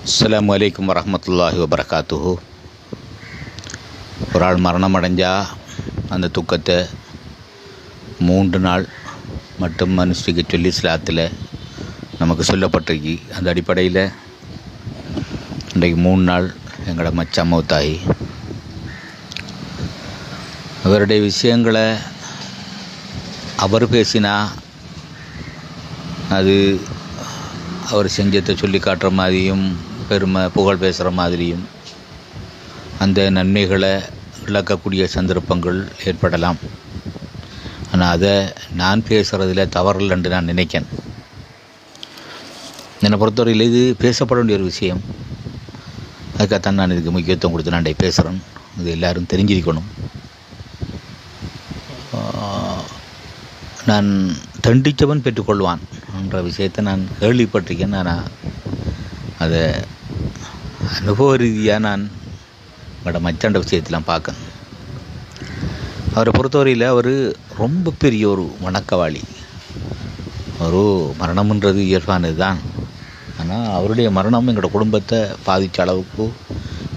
அஸ்ஸலாமு அலைக்கும் வரஹ்மத்துல்லாஹி வபரகாத்துஹு ஒரு ஆள் மரணம் அடைஞ்சால் அந்த துக்கத்தை மூன்று நாள் மட்டும் மனுஷிக்க சொல்லி இஸ்லாத்தில் நமக்கு சொல்லப்பட்டிருக்கு அந்த அடிப்படையில் இன்றைக்கு மூணு நாள் எங்களோட மச்சான் மௌத்தாயி அவருடைய விஷயங்களை அவர் பேசினா அது அவர் செஞ்சத்தை சொல்லி காட்டுற மாதிரியும் பெருமை புகழ் பேசுகிற மாதிரியும் அந்த நன்மைகளை இழக்கக்கூடிய சந்தர்ப்பங்கள் ஏற்படலாம். ஆனால் அதை நான் பேசுகிறதுல தவறில்லை என்று நான் நினைக்கேன். என்னை பொறுத்தவரையில் இது பேசப்பட வேண்டிய ஒரு விஷயம். அதுக்காகத்தான் நான் இதுக்கு முக்கியத்துவம் கொடுத்து நான் பேசுகிறேன் இது எல்லாரும் தெரிஞ்சிருக்கணும். நான் தண்டித்தவன் பெற்றுக்கொள்வான் என்ற விஷயத்தை நான் கேள்விப்பட்டிருக்கேன். நான் அதை அனுபவ ரீதியாக நான் என்னோட மச்சாண்ட விஷயத்தெலாம் பார்க்கேன் அவரை பொறுத்தவரையில் அவர் ரொம்ப பெரிய ஒரு வணக்கவாளி. ஒரு மரணம்ன்றது இயல்பானது தான் ஆனால் அவருடைய மரணம் எங்களோட குடும்பத்தை பாதித்த அளவுக்கு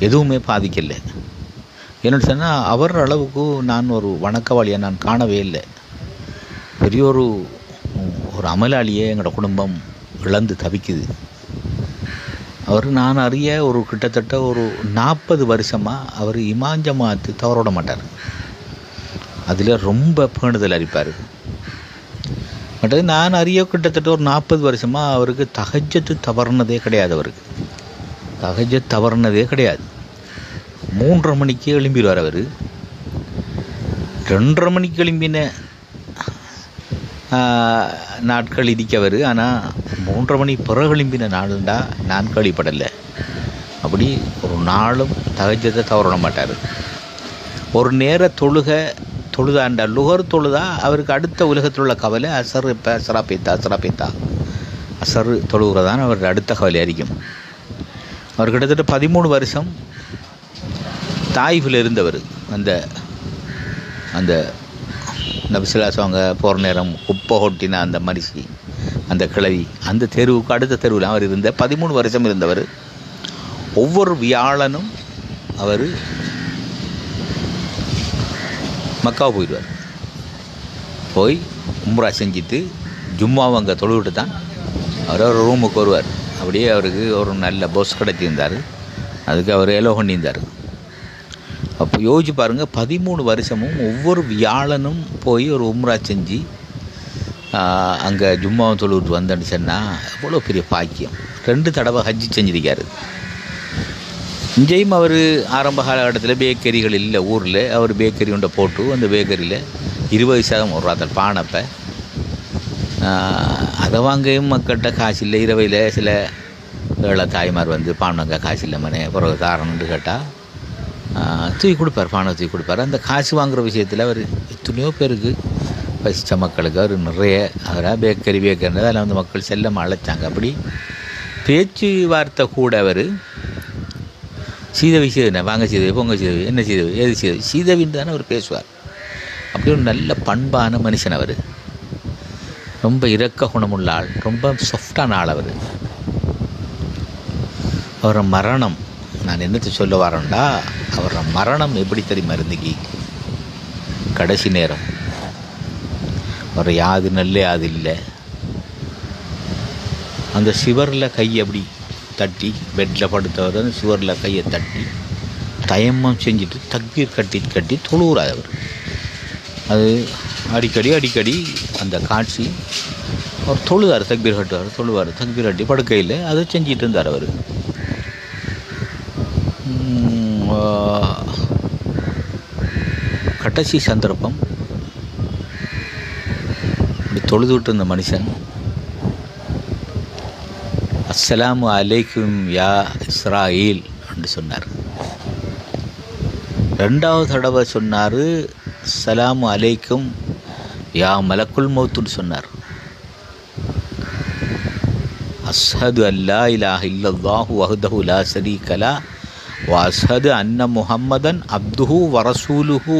எதுவுமே பாதிக்கலை. என்னென்னு சொன்னால் அவர் அளவுக்கு நான் ஒரு வணக்கவாளியை நான் காணவே இல்லை. பெரிய ஒரு ஒரு அமலாளியே எங்களோட குடும்பம் இழந்து தவிக்குது. அவர் நான் அறிய ஒரு கிட்டத்தட்ட ஒரு நாற்பது வருஷமாக அவர் இமாஞ்சமாத்து தவறோட மாட்டார். அதில் ரொம்ப பேணுதல் அளிப்பார். மற்றது நான் அறிய கிட்டத்தட்ட ஒரு நாற்பது வருஷமாக அவருக்கு தகஜத்து தவறுனதே கிடையாது அவருக்கு. தகஜ தவறுனதே கிடையாது. மூன்றரை மணிக்கு எழும்பிடுவார் அவர். ரெண்டரை மணிக்கு எழும்பின நாட்கள் இடிக்கவர். ஆனால் மூன்றரை மணி பிறகு எழும்பின நாளுண்டா நான் கழிப்படலை அப்படி ஒரு நாளும் தகஜத்தை தவறிட மாட்டார். ஒரு நேர தொழுக தொழுதாண்டா. லுகர் தொழுதா அவருக்கு அடுத்த உலகத்தில் உள்ள கவலை அசர் இப்போ அசரா பேத்தா அசரா பேத்தா அசர் தொழுகிறதான் அவருக்கு அடுத்த கவலை அறிக்கும் அவர் கிட்டத்தட்ட பதிமூணு வருஷம் தாய்ஃபில் இருந்தவர். அந்த அந்த இந்த நபிசுலாஸ் அவங்க போகிற நேரம் குப்பை கொட்டின அந்த மனுஷி அந்த கிழவி அந்த தெருவுக்கு அடுத்த தெருவில் அவர் இருந்த பதிமூணு வருஷம் இருந்தவர். ஒவ்வொரு வியாழனும் அவர் மக்கா போயிடுவார். போய் உம்ரா செஞ்சுட்டு ஜும்மாவை அங்கே தொழுவிட்டு தான் அவர் ஒரு ரூமுக்கு வருவார். அப்படியே அவருக்கு ஒரு நல்ல பஸ் கிடச்சிருந்தார் அதுக்கு அவர் எலோ பண்ணியிருந்தார் அப்போ யோசிச்சு பாருங்கள் பதிமூணு வருஷமும் ஒவ்வொரு வியாழனும் போய் ஒரு உம்ரா செஞ்சு அங்கே ஜும்மாவை தொழுவிட்டு வந்தேன்னு சொன்னால் எவ்வளோ பெரிய பாக்கியம். ரெண்டு தடவை ஹஜ்ஜி செஞ்சிருக்காரு. இங்கேயும் அவர் ஆரம்ப காலகட்டத்தில் பேக்கரிகள் இல்லை ஊரில் அவர் பேக்கரி ஒன்றை போட்டு அந்த பேக்கரியில் இருபது சதம் ஒரு ராத்தல் பானப்பை அதை வாங்கையும் மக்கள்கிட்ட காசு இல்லை. இரவையில் சில ஏழை தாய்மார் வந்து பானங்க காசு இல்லை மனே பிறகு காரணம்னு கேட்டால் தூக்கி கொடுப்பார் பானை தூக்கி கொடுப்பார். அந்த காசு வாங்குகிற விஷயத்தில் அவர் எத்தனையோ பேருக்கு பசித்த மக்களுக்கு அவர் நிறைய அவராக பேக்கரி பேக்கரி அதில் வந்து மக்கள் செல்லமாக அழைச்சாங்க. அப்படி பேச்சு வார்த்தை கூட அவர் சீதவி சீதவி வாங்க சீதவி பொங்க சீதவி என்ன சீதவி எது சீதவி சீதவின்னு தானே அவர் பேசுவார். அப்படி ஒரு நல்ல பண்பான மனுஷன் அவர். ரொம்ப இரக்க குணமுள்ள ஆள் ரொம்ப சாஃப்டான ஆள் அவர். அவரோட மரணம் நான் என்னத்தை சொல்ல வரேன்டா? அவரோட மரணம் எப்படி தெரியுமா இருந்துக்கி? கடைசி நேரம். அவர் யாது நல்லே யாது இல்லை. அந்த சிவரில் கை அப்படி தட்டி பெட்டில் படுத்தவர் அந்த சுவரில் கையை தட்டி தயமம் செஞ்சுட்டு தக்பீர் கட்டி கட்டி தொழுகிறார் அவர். அது அடிக்கடி அடிக்கடி அந்த காட்சி அவர் தொழுதார் தக்பீர் கட்டுவார் தொழுவார் தக்பீர் கட்டி படுக்கையில் அதை செஞ்சிட்டு இருந்தார் அவர். கடைசி சந்தர்ப்பம். இப்படி தொழுதுவிட்டு இருந்த மனுஷன் அஸ்ஸலாமு அலைக்கும் யா இஸ்ராயில் என்று சொன்னார். ரெண்டாவது தடவை சொன்னார் அஸ்ஸலாமு அலைக்கும் யா மலக்குல் மௌத்துன்னு சொன்னார். அஸ்ஹது அல்லா இலாஹ இல்லல்லாஹு வஹதஹு லா ஷரீக வசது அன்ன முஹம்மதன் அப்துஹு வரசூலுஹு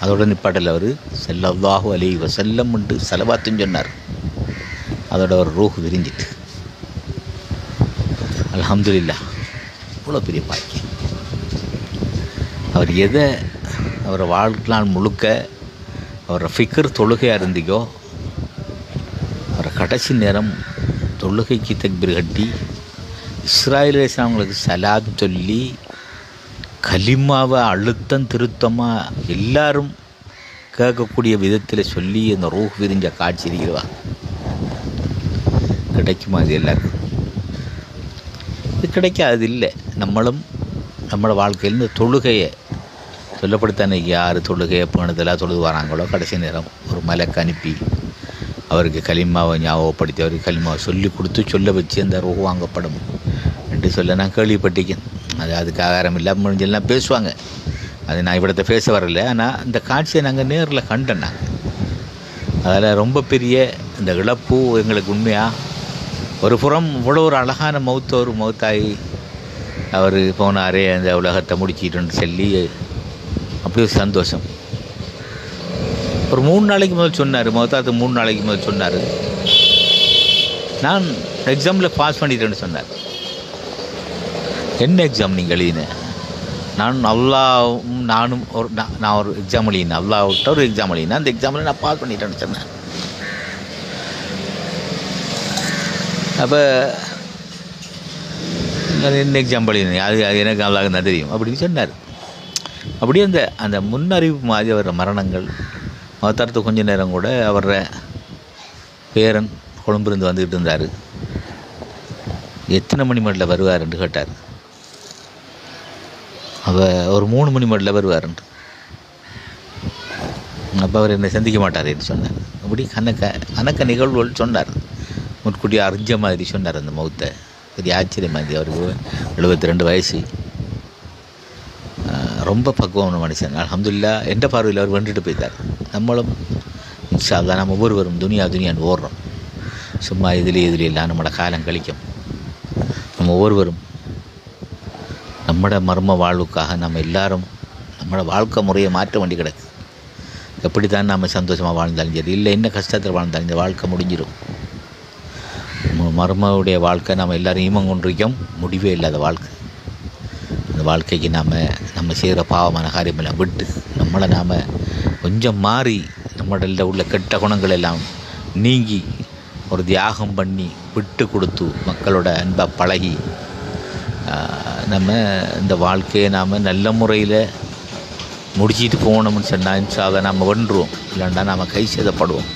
அதோட நிப்பாட்டில் அவர் ஸல்லல்லாஹு அலி வசல்லம் உண்டு செலவாத்துன்னு சொன்னார். அதோட ஒரு ரூஹ் விரிஞ்சிட்டு. அலமதுல்லா இவ்வளோ பெரிய பாக்கியம். அவர் எதை அவரை வாழ்நாள் முழுக்க அவரை ஃபிக்கர் தொழுகையாக இருந்தீங்கோ அவரை கடைசி நேரம் தொழுகைக்கு தக்பீர் கட்டி இஸ்ராயல் அவங்களுக்கு சலாம் சொல்லி கலிமாவை அழுத்தம் திருத்தமாக எல்லாரும் கேட்கக்கூடிய விதத்தில் சொல்லி அந்த ரூஹ் விரிஞ்ச காட்சி இருக்கிறதா கிடைக்குமா இது எல்லாருக்கும்? இது கிடைக்காது இல்லை நம்மளும் நம்மளோட வாழ்க்கையில் இந்த தொழுகையை சொல்லப்படுத்தானே யார் தொழுகையை போனதெல்லாம் தொழுது வராங்களோ கடைசி நேரம் ஒரு மலைக்கு அனுப்பி அவருக்கு கலிமாவை ஞாபகப்படுத்தி அவருக்கு களிமாவை சொல்லி கொடுத்து சொல்ல வச்சு அந்த ரூ வாங்கப்படும். என்று சொல்ல நான் கேள்விப்பட்டிருக்கேன். அது அதுக்கு ஆகாரம் இல்லாமல் முடிஞ்செல்லாம் பேசுவாங்க. அது நான் இவ்வளோத்த பேச வரல. ஆனால் இந்த காட்சியை நாங்கள் நேரில் கண்டேன் நாங்கள் அதில் ரொம்ப பெரிய இந்த இழப்பு எங்களுக்கு உண்மையாக ஒரு புறம் இவ்வளோ ஒரு அழகான மௌத்த ஒரு மௌத்தாயி அவர் போனாரே அந்த உலகத்தை முடிச்சிட்டுன்னு சொல்லி அப்படி சந்தோஷம். ஒரு மூணு நாளைக்கு முதல் சொன்னார் மௌத்தாத்து மூணு நாளைக்கு முதல் சொன்னார். நான் எக்ஸாமில் பாஸ் பண்ணிட்டேன்னு சொன்னார். என்ன எக்ஸாம் நீங்கள் எழுதினேன் நான் அல்லாவும் நானும் ஒரு நான் நான் ஒரு எக்ஸாம் எழுதினேன். அல்லாவிட்ட ஒரு எக்ஸாம் எழுதினேன். அந்த எக்ஸாமில் நான் பாஸ் பண்ணிட்டேன்னு சொன்னேன் அப்போ என்ன எக்ஸாம் எழுதினேன்? அது எனக்கு நல்லா தான் தெரியும். அப்படின்னு சொன்னார். அப்படியே அந்த அந்த முன்னறிவு மாதிரி வர மரணங்கள் அவதாரத்து கொஞ்ச நேரம் கூட அவர பேரன் கொழும்பிருந்து வந்துக்கிட்டு இருந்தார். எத்தனை மணி மட்டில் வருவாருன்னு கேட்டார். அவ ஒரு மூணு மணி மட்டில் வருவாருன்ட்டு அப்போ அவர் என்னை சந்திக்க மாட்டார் என்று சொன்னார். அப்படி கணக்க கணக்க நிகழ்வுகள் சொன்னார். முன்கூட்டி அறிஞ்ச மாதிரி சொன்னார் அந்த மௌத்தை பெரிய ஆச்சரியமாக இருந்தது அவருக்கு. எழுபத்தி ரெண்டு வயசு. ரொம்ப பக்குவமான மனுஷன். அலமதுல்லா எந்த பார்வையில் அவர் வென்றுட்டு போயிட்டார்? நம்மளும் இன்ஷா நம்ம ஒவ்வொருவரும் துனியா துனியான்னு ஓடுறோம். சும்மா இதுலேயே இதுலேயே எல்லாம் நம்மளோட காலம் கழிக்கும். நம்ம ஒவ்வொருவரும் நம்மட மர்ம வாழ்வுக்காக நம்ம எல்லாரும் நம்மளோட வாழ்க்கை முறையை மாற்ற வேண்டி கிடக்கு. எப்படி தான் நம்ம சந்தோஷமாக வாழ்ந்தாலும் சரி இல்லை என்ன கஷ்டத்தில் வாழ்ந்தாலும் இந்த வாழ்க்கை முடிஞ்சிடும் மர்மவுடைய வாழ்க்கை நம்ம எல்லாரும் ஈமம் கொண்டிருக்கோம் முடிவே இல்லாத வாழ்க்கை. அந்த வாழ்க்கைக்கு நாம் நம்ம செய்கிற பாவமான காரியமெல்லாம் விட்டு நம்மளை நாம் கொஞ்சம் மாறி நம்மளில் உள்ள கெட்ட குணங்கள் எல்லாம் நீங்கி ஒரு தியாகம் பண்ணி விட்டு கொடுத்து மக்களோட அன்பாக பழகி நம்ம இந்த வாழ்க்கையை நாம் நல்ல முறையில் முடிச்சிட்டு போகணும்னு சொன்னால் அதை நம்ம வென்றுவோம். இல்லைன்னா நாம் கை சேதப்படுவோம்.